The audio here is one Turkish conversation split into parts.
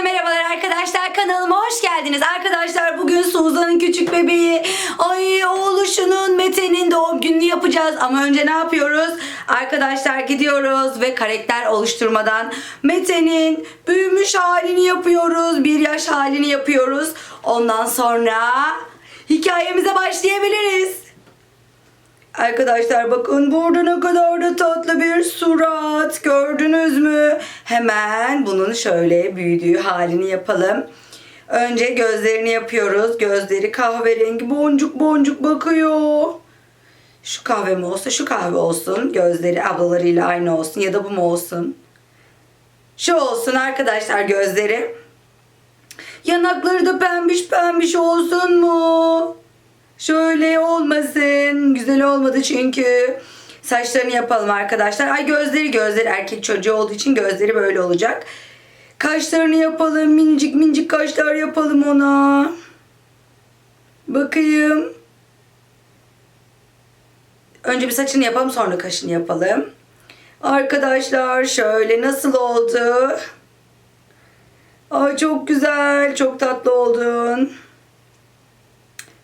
Hepinize merhabalar arkadaşlar kanalıma hoş geldiniz. Arkadaşlar bugün Suzan'ın küçük bebeği ay oğluşunun Mete'nin doğum gününü yapacağız. Ama önce ne yapıyoruz? Arkadaşlar gidiyoruz ve karakter oluşturmadan Mete'nin büyümüş halini yapıyoruz. Bir yaş halini yapıyoruz. Ondan sonra hikayemize başlayabiliriz. Arkadaşlar bakın burada ne kadar da tatlı bir surat gördünüz mü? Hemen bunun şöyle büyüdüğü halini yapalım. Önce gözlerini yapıyoruz. Gözleri kahverengi boncuk boncuk bakıyor. Şu kahve mi olsa şu kahve olsun. Gözleri ablalarıyla aynı olsun ya da bu mu olsun? Şu olsun arkadaşlar gözleri. Yanakları da pembiş pembiş olsun mu? Şöyle olmasın. Güzel olmadı çünkü. Saçlarını yapalım arkadaşlar. Ay gözleri gözleri erkek çocuğu olduğu için gözleri böyle olacak. Kaşlarını yapalım. Minicik minicik kaşlar yapalım ona. Bakayım. Önce bir saçını yapalım sonra kaşını yapalım. Arkadaşlar şöyle nasıl oldu? Ay çok güzel. Çok tatlı oldun.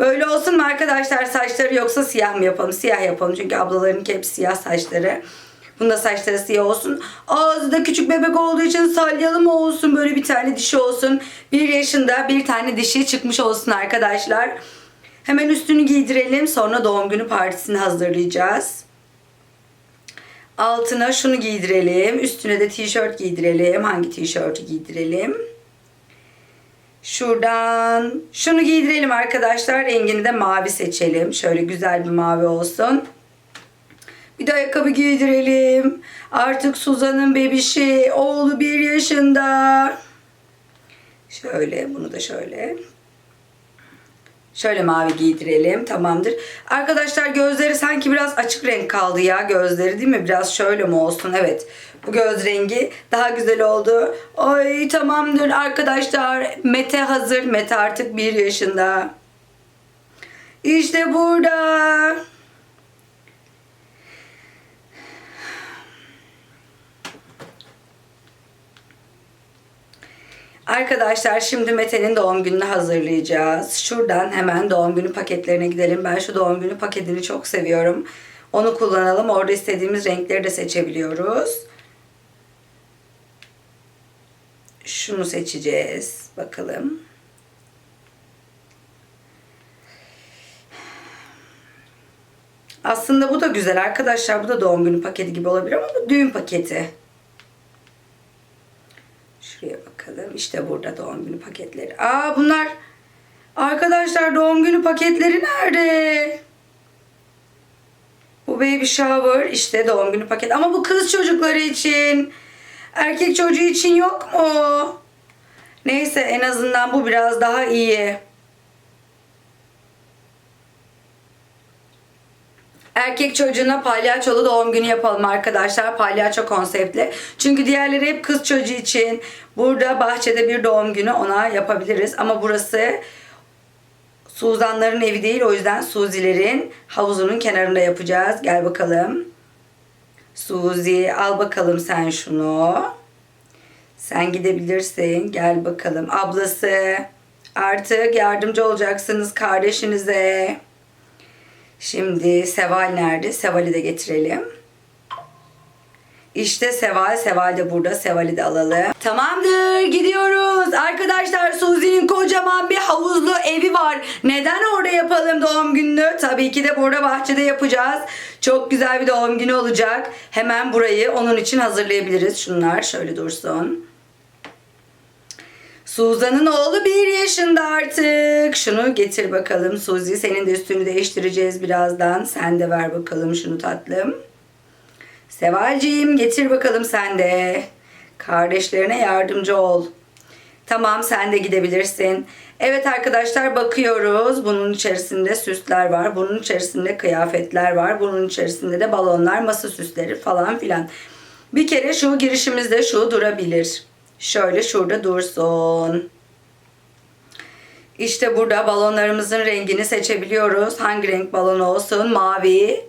Böyle olsun mu arkadaşlar saçları yoksa siyah mı yapalım? Siyah yapalım çünkü ablalarınki hep siyah saçları. Bunda saçları siyah olsun. Ağzı da küçük bebek olduğu için salyalı mı olsun? Böyle bir tane dişi olsun. Bir yaşında bir tane dişi çıkmış olsun arkadaşlar. Hemen üstünü giydirelim. Sonra doğum günü partisini hazırlayacağız. Altına şunu giydirelim. Üstüne de tişört giydirelim. Hangi tişörtü giydirelim? Şuradan şunu giydirelim arkadaşlar. Rengini de mavi seçelim. Şöyle güzel bir mavi olsun. Bir de ayakkabı giydirelim. Artık Suzan'ın bebişi. Oğlu bir yaşında. Şöyle bunu da şöyle. Şöyle mavi giydirelim. Tamamdır. Arkadaşlar gözleri sanki biraz açık renk kaldı ya gözleri değil mi? Biraz şöyle mi olsun? Evet. Bu göz rengi daha güzel oldu. Ay tamamdır arkadaşlar. Mete hazır. Mete artık bir yaşında. İşte burada. Arkadaşlar şimdi Mete'nin doğum gününü hazırlayacağız. Şuradan hemen doğum günü paketlerine gidelim. Ben şu doğum günü paketini çok seviyorum. Onu kullanalım. Orada istediğimiz renkleri de seçebiliyoruz. Şunu seçeceğiz. Bakalım. Aslında bu da güzel arkadaşlar. Bu da doğum günü paketi gibi olabilir ama bu düğün paketi. Şuraya bakalım. İşte burada doğum günü paketleri. Aa bunlar arkadaşlar doğum günü paketleri nerede? Bu baby shower işte doğum günü paketi. Ama bu kız çocukları için. Erkek çocuğu için yok mu? Neyse en azından bu biraz daha iyi. Erkek çocuğuna palyaçolu doğum günü yapalım arkadaşlar. Palyaço konseptli. Çünkü diğerleri hep kız çocuğu için. Burada bahçede bir doğum günü ona yapabiliriz. Ama burası Suzanların evi değil. O yüzden Suzilerin havuzunun kenarında yapacağız. Gel bakalım. Suzi al bakalım sen şunu. Sen gidebilirsin. Gel bakalım. Ablası artık yardımcı olacaksınız kardeşinize. Şimdi Seval nerede? Seval'i de getirelim. İşte Seval. Seval de burada. Seval'i de alalım. Tamamdır. Gidiyoruz. Arkadaşlar Suzi'nin kocaman bir havuzlu evi var. Neden orada yapalım doğum gününü? Tabii ki de burada bahçede yapacağız. Çok güzel bir doğum günü olacak. Hemen burayı onun için hazırlayabiliriz. Şunlar şöyle dursun. Suzan'ın oğlu bir yaşında artık. Şunu getir bakalım Suzi. Senin de üstünü değiştireceğiz birazdan. Sen de ver bakalım şunu tatlım. Sevalciğim getir bakalım sen de. Kardeşlerine yardımcı ol. Tamam sen de gidebilirsin. Evet arkadaşlar bakıyoruz. Bunun içerisinde süsler var. Bunun içerisinde kıyafetler var. Bunun içerisinde de balonlar, masa süsleri falan filan. Bir kere şu girişimizde şu durabilir. Şöyle şurada dursun. İşte burada balonlarımızın rengini seçebiliyoruz. Hangi renk balon olsun? Mavi.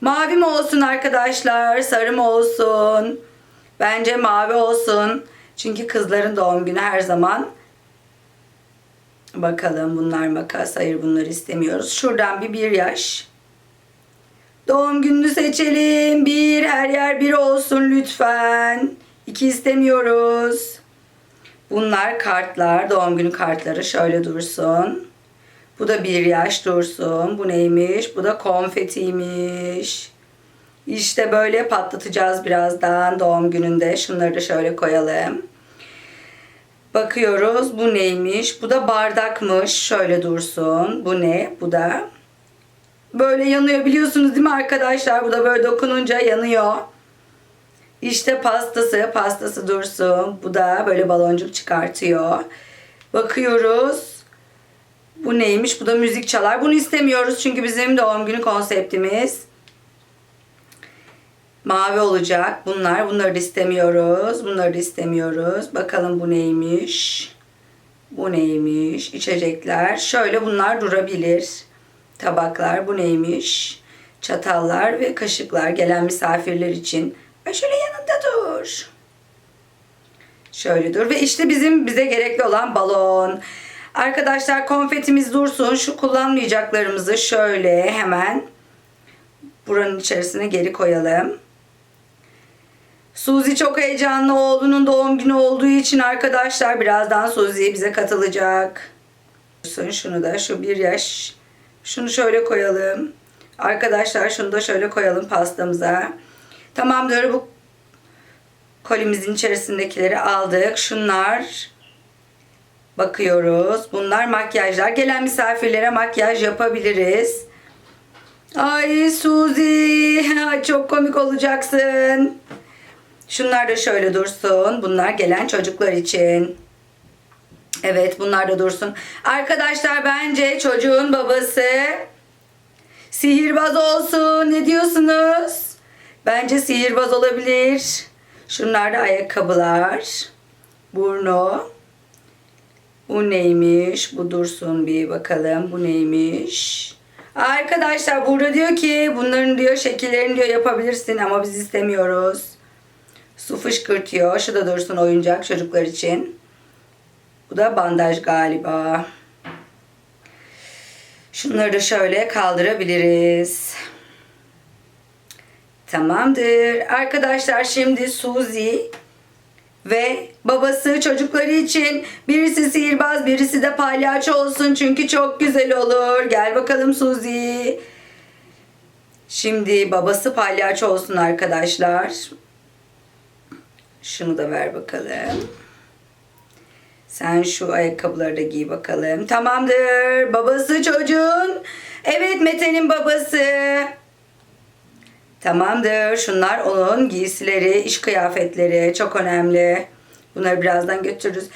Mavi mi olsun arkadaşlar? Sarı mı olsun? Bence mavi olsun. Çünkü kızların doğum günü her zaman Bakalım bunlar makas. Hayır bunları istemiyoruz. Şuradan bir bir yaş. Doğum gününü seçelim. Bir her yer bir olsun lütfen. İki istemiyoruz. Bunlar kartlar. Doğum günü kartları şöyle dursun. Bu da bir yaş dursun. Bu neymiş? Bu da konfetiymiş. İşte böyle patlatacağız birazdan doğum gününde. Şunları da şöyle koyalım. Bakıyoruz bu neymiş? Bu da bardakmış. Şöyle dursun. Bu ne? Bu da böyle yanıyor biliyorsunuz değil mi arkadaşlar? Bu da böyle dokununca yanıyor. İşte pastası. Pastası dursun. Bu da böyle baloncuk çıkartıyor. Bakıyoruz. Bu neymiş? Bu da müzik çalar. Bunu istemiyoruz çünkü bizim doğum günü konseptimiz mavi olacak. Bunlar. Bunları da istemiyoruz. Bunları da istemiyoruz. Bakalım bu neymiş? Bu neymiş? İçecekler. Şöyle bunlar durabilir. Tabaklar. Bu neymiş? Çatallar ve kaşıklar gelen misafirler için. Ay şöyle yanında dur. Şöyle dur. Ve işte bizim bize gerekli olan balon. Arkadaşlar konfetimiz dursun. Şu kullanmayacaklarımızı şöyle hemen buranın içerisine geri koyalım. Suzi çok heyecanlı oğlunun doğum günü olduğu için arkadaşlar birazdan Suzi bize katılacak. Şunu da şu bir yaş. Şunu şöyle koyalım. Arkadaşlar şunu da şöyle koyalım pastamıza. Tamamdır bu kolimizin içerisindekileri aldık. Şunlar bakıyoruz. Bunlar makyajlar. Gelen misafirlere makyaj yapabiliriz. Ay Suzi çok komik olacaksın. Şunlar da şöyle dursun. Bunlar gelen çocuklar için. Evet bunlar da dursun. Arkadaşlar bence çocuğun babası sihirbaz olsun. Ne diyorsunuz? Bence sihirbaz olabilir. Şunlar da ayakkabılar. Burnu. Bu neymiş? Bu dursun bir bakalım. Bu neymiş? Arkadaşlar burada diyor ki bunların diyor şekillerini diyor yapabilirsin ama biz istemiyoruz. Su fışkırtıyor. Şu da dursun oyuncak çocuklar için. Bu da bandaj galiba. Şunları da şöyle kaldırabiliriz. Tamamdır. Arkadaşlar şimdi Suzi ve babası çocukları için birisi sihirbaz birisi de palyaço olsun çünkü çok güzel olur. Gel bakalım Suzi. Şimdi babası palyaço olsun arkadaşlar. Şunu da ver bakalım. Sen şu ayakkabıları da giy bakalım. Tamamdır. Babası çocuğun. Evet Mete'nin babası. Tamamdır. Şunlar onun giysileri, iş kıyafetleri. Çok önemli. Bunları birazdan götürürüz.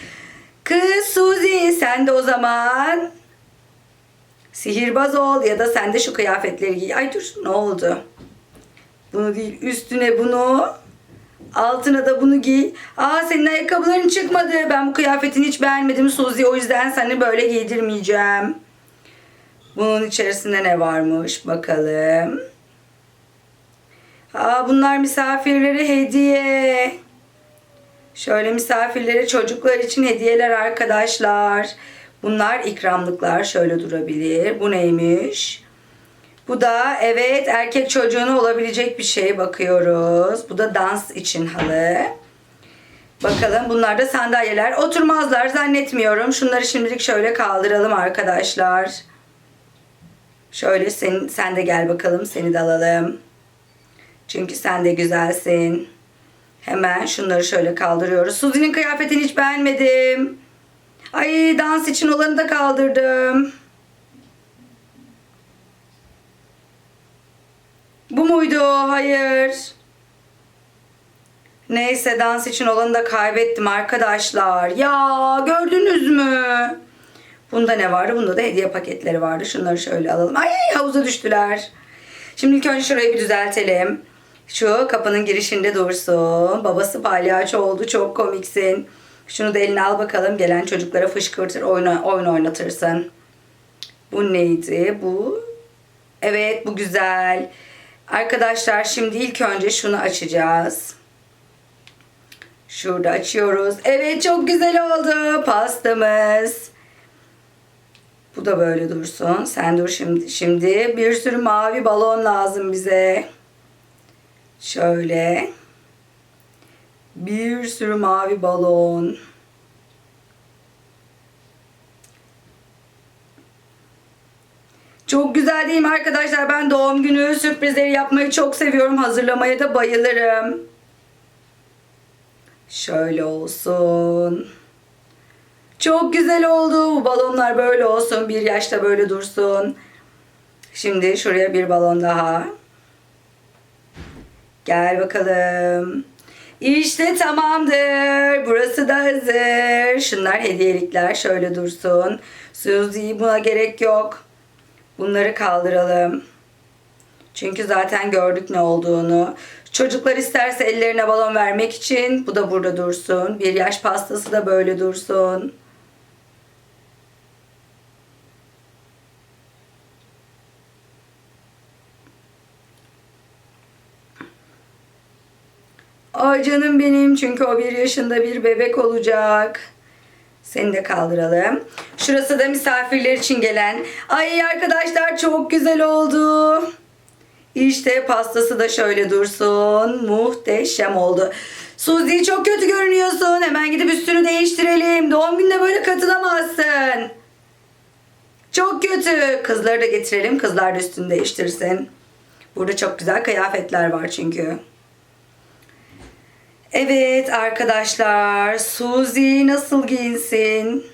Kız Suzi sen de o zaman sihirbaz ol ya da sen de şu kıyafetleri giy. Ay dur ne oldu? Bunu değil üstüne bunu altına da bunu giy. Aa senin ayakkabıların çıkmadı. Ben bu kıyafetini hiç beğenmedim Suzi. O yüzden seni böyle giydirmeyeceğim. Bunun içerisinde ne varmış bakalım. Aa bunlar misafirlere hediye. Şöyle misafirlere çocuklar için hediyeler arkadaşlar. Bunlar ikramlıklar şöyle durabilir. Bu neymiş? Bu da evet erkek çocuğuna olabilecek bir şey bakıyoruz. Bu da dans için halı. Bakalım bunlar da sandalyeler. Oturmazlar zannetmiyorum. Şunları şimdilik şöyle kaldıralım arkadaşlar. Şöyle sen, sen de gel bakalım seni de alalım. Çünkü sen de güzelsin. Hemen şunları şöyle kaldırıyoruz. Suzi'nin kıyafetini hiç beğenmedim. Ay dans için olanı da kaldırdım. Bu muydu? Hayır. Neyse dans için olanı da kaybettim arkadaşlar. Ya gördünüz mü? Bunda ne vardı? Bunda da hediye paketleri vardı. Şunları şöyle alalım. Ay havuza düştüler. Şimdi ilk önce şurayı bir düzeltelim. Şu kapının girişinde dursun. Babası palyaço oldu. Çok komiksin. Şunu da eline al bakalım. Gelen çocuklara fışkırtır, oyun, oyun oynatırsın. Bu neydi? Bu. Evet bu güzel. Arkadaşlar şimdi ilk önce şunu açacağız. Şurada açıyoruz. Evet çok güzel oldu pastamız. Bu da böyle dursun. Sen dur şimdi. Şimdi bir sürü mavi balon lazım bize. Şöyle. Bir sürü mavi balon. Çok güzel değil mi arkadaşlar? Ben doğum günü sürprizleri yapmayı çok seviyorum. Hazırlamaya da bayılırım. Şöyle olsun. Çok güzel oldu. Balonlar böyle olsun. Bir yaşta böyle dursun. Şimdi şuraya bir balon daha. Gel bakalım. İşte tamamdır. Burası da hazır. Şunlar hediyelikler şöyle dursun. Suzy buna gerek yok. Bunları kaldıralım. Çünkü zaten gördük ne olduğunu. Çocuklar isterse ellerine balon vermek için bu da burada dursun. Bir yaş pastası da böyle dursun. Canım benim çünkü o bir yaşında bir bebek olacak. Seni de kaldıralım. Şurası da misafirler için gelen. Ay arkadaşlar çok güzel oldu. İşte pastası da şöyle dursun. Muhteşem oldu. Suzi çok kötü görünüyorsun. Hemen gidip üstünü değiştirelim. Doğum gününe böyle katılamazsın. Çok kötü. Kızları da getirelim. Kızlar da üstünü değiştirsin. Burada çok güzel kıyafetler var çünkü. Evet arkadaşlar. Suzi nasıl giyinsin?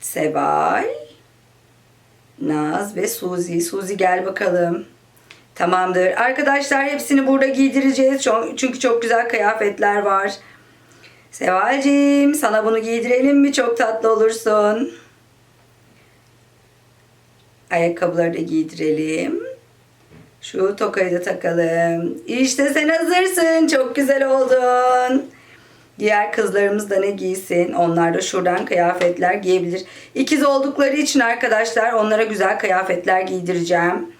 Seval. Naz ve Suzi. Suzi gel bakalım. Tamamdır. Arkadaşlar hepsini burada giydireceğiz. Çünkü çok güzel kıyafetler var. Sevalcim sana bunu giydirelim mi? Çok tatlı olursun. Ayakkabıları da giydirelim. Şu tokayı da takalım. İşte sen hazırsın. Çok güzel oldun. Diğer kızlarımız da ne giysin? Onlar da şuradan kıyafetler giyebilir. İkiz oldukları için arkadaşlar onlara güzel kıyafetler giydireceğim.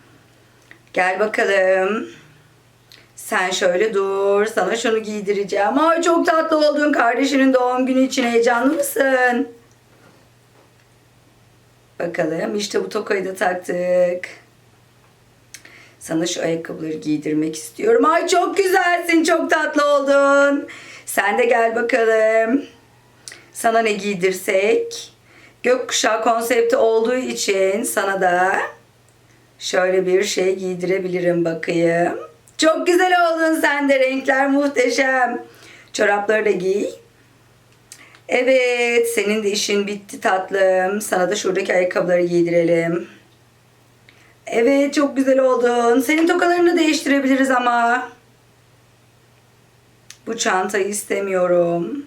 Gel bakalım. Sen şöyle dur. Sana şunu giydireceğim. Ay çok tatlı oldun. Kardeşinin doğum günü için heyecanlı mısın? Bakalım. İşte bu tokayı da taktık. Sana şu ayakkabıları giydirmek istiyorum. Ay çok güzelsin. Çok tatlı oldun. Sen de gel bakalım. Sana ne giydirsek? Gökkuşağı konsepti olduğu için sana da şöyle bir şey giydirebilirim bakayım. Çok güzel oldun sen de. Renkler muhteşem. Çorapları da giy. Evet, senin de işin bitti tatlım. Sana da şuradaki ayakkabıları giydirelim. Evet, çok güzel oldun. Senin tokalarını değiştirebiliriz ama. Bu çantayı istemiyorum.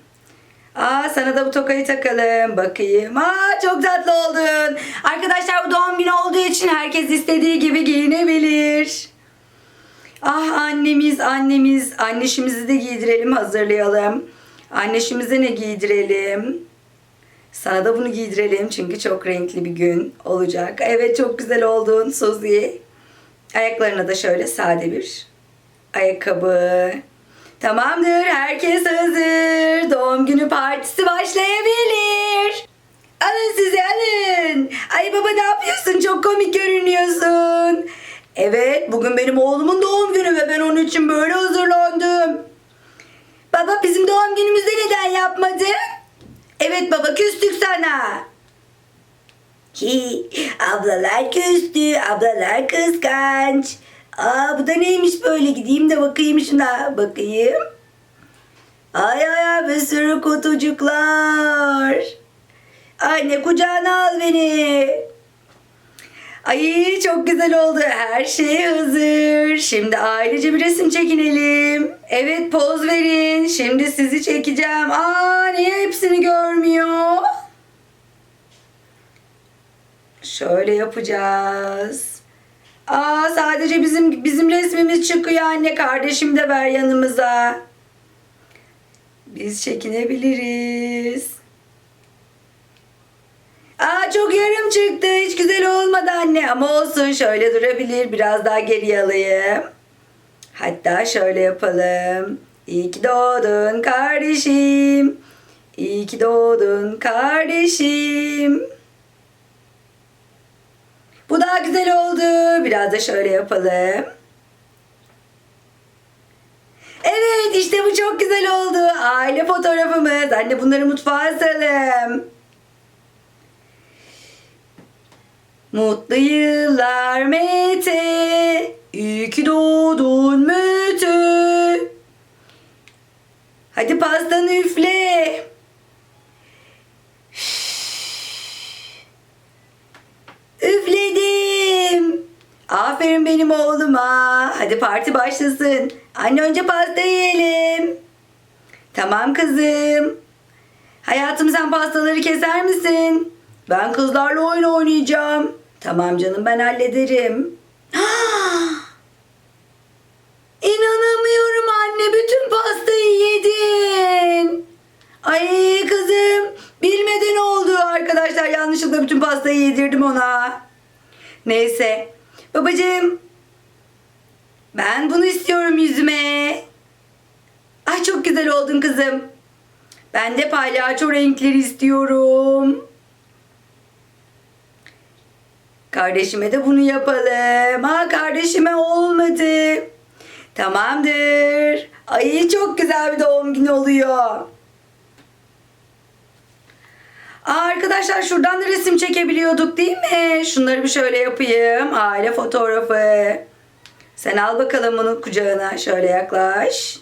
Aa sana da bu tokayı takalım. Bakayım. Aa çok tatlı oldun. Arkadaşlar bu doğum günü olduğu için herkes istediği gibi giyinebilir. Ah annemiz annemiz. Anneşimizi de giydirelim hazırlayalım. Anneşimize ne giydirelim? Sana da bunu giydirelim çünkü çok renkli bir gün olacak. Evet çok güzel oldun Suzy. Ayaklarına da şöyle sade bir ayakkabı. Tamamdır herkes hazır. Doğum günü partisi başlayabilir. Alın sizi alın. Ay baba ne yapıyorsun? Çok komik görünüyorsun. Evet bugün benim oğlumun doğum günü ve ben onun için böyle hazırlandım. Baba bizim doğum günümüzde neden yapmadın? Evet baba küstük sana. Hi, ablalar küstü, ablalar kıskanç. Aa bu da neymiş böyle gideyim de bakayım şuna bakayım. Ay ay ay bir sürü kutucuklar. Anne kucağına al beni. Ay çok güzel oldu. Her şey hazır. Şimdi ailece bir resim çekinelim. Evet poz verin. Şimdi sizi çekeceğim. Aa niye hepsini görmüyor? Şöyle yapacağız. Aa sadece bizim bizim resmimiz çıkıyor anne. Kardeşim de ver yanımıza. Biz çekinebiliriz. Aa çok yarım çıktı. Hiç güzel olmadı anne. Ama olsun şöyle durabilir. Biraz daha geriye alayım. Hatta şöyle yapalım. İyi ki doğdun kardeşim. İyi ki doğdun kardeşim. Bu daha güzel oldu. Biraz da şöyle yapalım. Evet işte bu çok güzel oldu. Aile fotoğrafımız. Anne bunları mutfağa asalım. Mutlu yıllar Mete. İyi ki doğdun Mete. Hadi pastanı üfle. Üfledim. Aferin benim oğluma. Hadi parti başlasın. Anne önce pasta yiyelim. Tamam kızım. Hayatım sen pastaları keser misin? Ben kızlarla oyun oynayacağım. Tamam canım ben hallederim. İnanamıyorum anne bütün pastayı yedin. Ay kızım bilmeden oldu arkadaşlar yanlışlıkla bütün pastayı yedirdim ona. Neyse babacığım ben bunu istiyorum yüzüme. Ay çok güzel oldun kızım. Ben de palyaço renkleri istiyorum. Kardeşime de bunu yapalım. Ha kardeşime olmadı. Tamamdır. Ay çok güzel bir doğum günü oluyor. Aa, arkadaşlar şuradan da resim çekebiliyorduk değil mi? Şunları bir şöyle yapayım. Aile fotoğrafı. Sen al bakalım bunu kucağına. Şöyle yaklaş.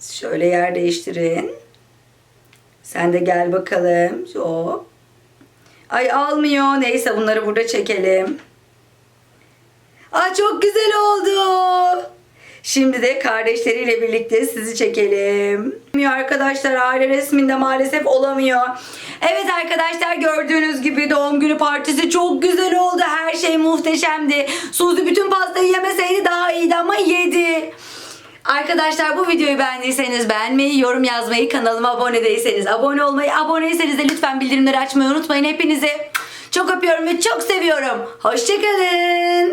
Şöyle yer değiştirin. Sen de gel bakalım. Hop. Ay almıyor. Neyse bunları burada çekelim. Aa çok güzel oldu. Şimdi de kardeşleriyle birlikte sizi çekelim. Arkadaşlar aile resminde maalesef olamıyor. Evet arkadaşlar gördüğünüz gibi doğum günü partisi çok güzel oldu. Her şey muhteşemdi. Suzi bütün pastayı yemeseydi daha iyiydi ama yedi. Arkadaşlar bu videoyu beğendiyseniz beğenmeyi, yorum yazmayı, kanalıma abone değilseniz abone olmayı, aboneyseniz de lütfen bildirimleri açmayı unutmayın. Hepinizi çok öpüyorum ve çok seviyorum. Hoşçakalın.